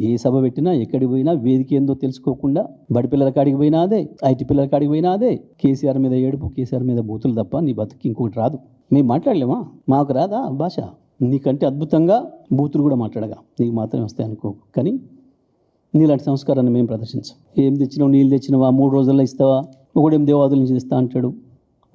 ఏ సభ పెట్టినా ఎక్కడికి పోయినా వేదిక ఏందో తెలుసుకోకుండా బడి పిల్లల కాడికి పోయినా అదే ఐటీ పిల్లల కాడికి పోయినా అదే. కేసీఆర్ మీద ఏడుపు కేసీఆర్ మీద బూతులు తప్ప నీ బతుకు ఇంకొకటి రాదు. మేము మాట్లాడలేమా? మాకు రాదా భాష? నీకంటే అద్భుతంగా బూతులు కూడా మాట్లాడగా. నీకు మాత్రమే వస్తాయి అనుకో. కానీ నీలాంటి సంస్కారాన్ని మేము ప్రదర్శించాం. ఏం తెచ్చినావు? నీళ్ళు తెచ్చినావా? మూడు రోజుల్లో ఇస్తావా? ఒకడేం దేవాదుల నుంచి ఇస్తా అంటాడు?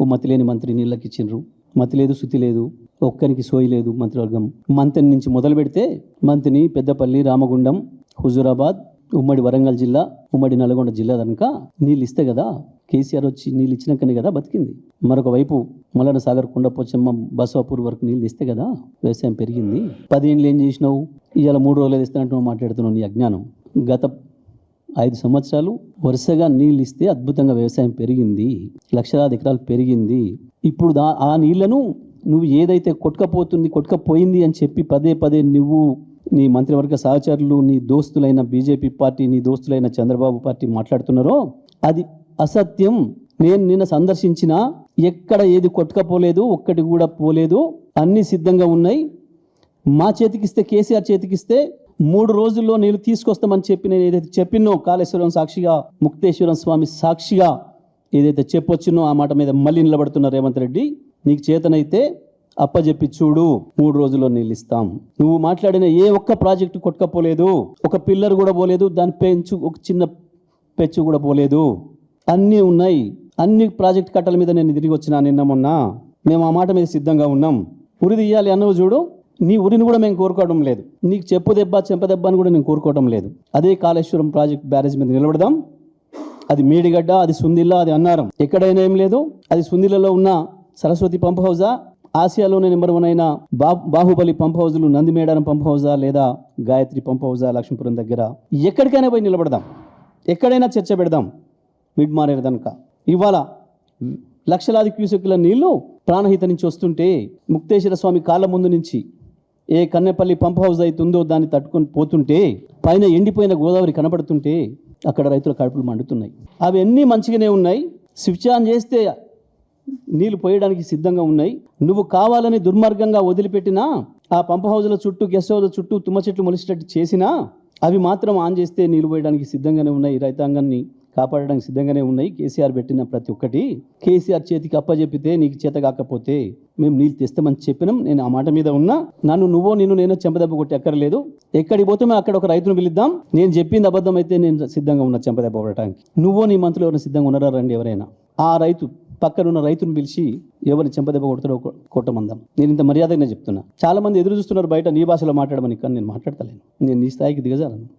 ఓ మతి లేని మంత్రి నీళ్ళకి ఇచ్చిండ్రు. మతి లేదు శుతి లేదు. ఒక్కరికి సోయలేదు మంత్రివర్గం. మంత్రి నుంచి మొదలు పెడితే మంత్రిని పెద్దపల్లి రామగుండం హుజూరాబాద్ ఉమ్మడి వరంగల్ జిల్లా ఉమ్మడి నల్గొండ జిల్లా కనుక నీళ్ళు ఇస్తే కదా కేసీఆర్ వచ్చి నీళ్ళు ఇచ్చినాకనే కదా బతికింది. మరొక వైపు మలన సాగర్ కొండపోచమ్మ బసవాపూర్ వరకు నీళ్ళు ఇస్తే కదా వ్యవసాయం పెరిగింది. పదిహేనులు ఏం చేసినావు? ఇవాళ మూడు రోజులు ఇస్తానంటూ మాట్లాడుతున్నావు నీ అజ్ఞానం. గత ఐదు సంవత్సరాలు వరుసగా నీళ్ళు ఇస్తే అద్భుతంగా వ్యవసాయం పెరిగింది. లక్షలాది ఎకరాలు పెరిగింది. ఇప్పుడు దా ఆ నీళ్ళను నువ్వు ఏదైతే కొట్టుకపోతుంది కొట్టుకపోయింది అని చెప్పి పదే పదే నువ్వు నీ మంత్రివర్గ సహచరులు నీ దోస్తులైన బీజేపీ పార్టీ నీ దోస్తులైన చంద్రబాబు పార్టీ మాట్లాడుతున్నారో అది అసత్యం. నేను నిన్న సందర్శించిన ఎక్కడ ఏది కొట్టుకపోలేదు ఒక్కటి కూడా పోలేదు. అన్నీ సిద్ధంగా ఉన్నాయి. మా చేతికిస్తే కేసీఆర్ చేతికిస్తే మూడు రోజుల్లో నేను తీసుకొస్తామని చెప్పి నేను ఏదైతే చెప్పినో కాళేశ్వరం సాక్షిగా ముక్తేశ్వరం స్వామి సాక్షిగా ఏదైతే చెప్పొచ్చినో ఆ మాట మీద మళ్ళీ నిలబడుతున్న రేవంత్ రెడ్డి నీకు చేతనైతే అప్పజెప్పి చూడు మూడు రోజుల్లో నిలిస్తాం నువ్వు మాట్లాడిన ఏ ఒక్క ప్రాజెక్టు కొట్టుకపోలేదు ఒక పిల్లర్ కూడా పోలేదు దాని పెంచు ఒక చిన్న పెచ్చు కూడా పోలేదు. అన్నీ ఉన్నాయి. అన్ని ప్రాజెక్ట్ కట్టల మీద నేను తిరిగి వచ్చినా నిన్న మొన్న. మేము ఆ మాట మీద సిద్ధంగా ఉన్నాం. ఉరి తీయాలి అన్నవు చూడు నీ ఉరిని కూడా మేము కోరుకోవడం లేదు. నీకు చెప్పు దెబ్బ చెంప దెబ్బ అని కూడా నేను కోరుకోవడం లేదు. అదే కాళేశ్వరం ప్రాజెక్ట్ బ్యారేజ్ మీద నిలబడదాం. అది మేడిగడ్డ అది సుందిల్లా అది అన్నారం. ఎక్కడైనా ఏం లేదు. అది సుందిల్లలో ఉన్న సరస్వతి పంప్ హౌజా ఆసియాలోనే నెంబర్ వన్ అయిన బా బాహుబలి పంప్ హౌజులు నందిమేడారం పంప్ హౌజా లేదా గాయత్రి పంప్ హౌజా లక్ష్మీపురం దగ్గర ఎక్కడికైనా పోయి నిలబడదాం. ఎక్కడైనా చర్చ పెడదాం. మిడ్ మారేరు కనుక. ఇవాళ లక్షలాది క్యూసెక్కుల నీళ్ళు ప్రాణహిత నుంచి వస్తుంటే ముక్తేశ్వర స్వామి కాళ్ళ ముందు నుంచి ఏ కన్నెపల్లి పంప్ హౌస్ అవుతుందో దాన్ని తట్టుకొని పోతుంటే పైన ఎండిపోయిన గోదావరి కనబడుతుంటే అక్కడ రైతుల కడుపులు మండుతున్నాయి. అవన్నీ మంచిగానే ఉన్నాయి. స్విచ్ ఆన్ చేస్తే నీళ్ళు పోయడానికి సిద్ధంగా ఉన్నాయి. నువ్వు కావాలని దుర్మార్గంగా వదిలిపెట్టినా ఆ పంప్ హౌజ్ల చుట్టూ గెస్ట్ హౌజ్ల చుట్టూ తుమ్మ చెట్లు మొలిచేటట్టు చేసినా అవి మాత్రం ఆన్ చేస్తే నీళ్ళు పోయడానికి సిద్ధంగానే ఉన్నాయి. రైతాంగాన్ని కాపాడడానికి సిద్ధంగానే ఉన్నాయి. కేసీఆర్ పెట్టిన ప్రతి ఒక్కటి కేసీఆర్ చేతికి అప్పచెప్పితే నీకు చేత కాకపోతే మేము నీళ్ళు తెస్తామని చెప్పినాం. నేను ఆ మాట మీద ఉన్నా. నన్ను నువ్వో నిన్ను నేను చెంపదెబ్బ కొట్టి ఎక్కర్లేదు ఎక్కడికి పోతే మేము అక్కడ ఒక రైతును పిలుద్దాం. నేను చెప్పింది అబద్ధం అయితే నేను సిద్ధంగా ఉన్నా చెంపదెబ్బ కొట్టడానికి. నువ్వో నీ మంత్రులు ఎవరైనా సిద్ధంగా ఉన్నారా? రండి ఎవరైనా. ఆ రైతు పక్కనున్న రైతును పిలిచి ఎవరిని చెంపదెబ్బ కొడతాడో కొట్టమందాం. నేను ఇంత మర్యాదగానే చెప్తున్నా. చాలా మంది ఎదురు చూస్తున్నారు బయట నీ భాషలో మాట్లాడమని కానీ నేను మాట్లాడతలేను. నేను నీ స్థాయికి దిగజాలను